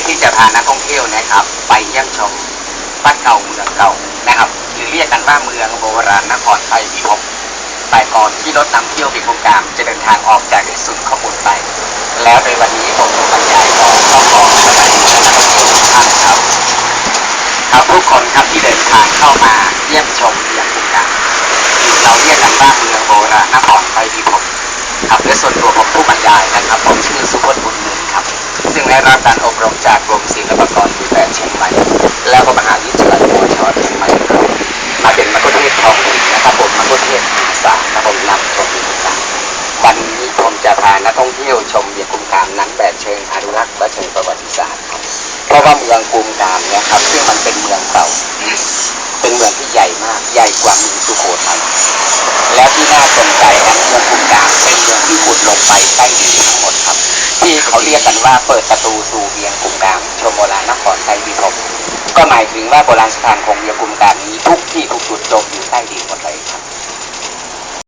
กที่จะพานักท่องเที่ยวนะครับ ไปเยี่ยมชมบ้านเก่าเมืองเก่านะครับ หรือเรียกกันว่าเมืองโบราณนครไทยพิภพแต่ก่อนที่รถนำเที่ยวปีกงกามจะเดินทางออกจากศูนย์ข้อมูลไป แล้วในวันนี้ผมจะบรรยายต่อข้อความสบายนักท่องเที่ยวทุกท่านครับครับทุกคนครับที่เดินทางเข้ามาเยี่ยมชมเมืองกุมกามเราเรียกกันว่าเมืองโบราณนครไทยพิภพครับและส่วนตัวผมผู้บรรยายนะครับผมชื่อสุพจน์บุญเมืองครับ ซึ่งได้รับการอบ รมจากกรมศิลปากรที่แปดเชียงใหม่ แล้วก็มหาวิทยาลัยมอชอเชียงใหม่ครับมาเป็นมักคุเทศท้องถิ่นนะครับผมมักคุเทศก์อาสานะครับผมนำชมมืองกุมกามวันนี้ผมจะพานักท่องเที่ยวชมเมืองกุมกามนั้นแบบเชิงอนุรักษ์และเชิงประวัติศาสตร์ครับเพราะว่าเมืองกุมกามเนี่ยครับซึ่งมันเป็นเมืองเก่า เป็นเมืองที่ใหญ่มากใหญ่กว่าเมืองสุโขทัยแล้วที่น่าสนใจ ว่าเปิดประตูสู่เบียงกลุ่มกามชมโบราณนครใต้ดินผมก็หมายถึงว่าโบราณสถานของเวียงกุมกามนี้ทุกที่ทุกจุดจบอยู่ใต้ดินหมดเลยครับ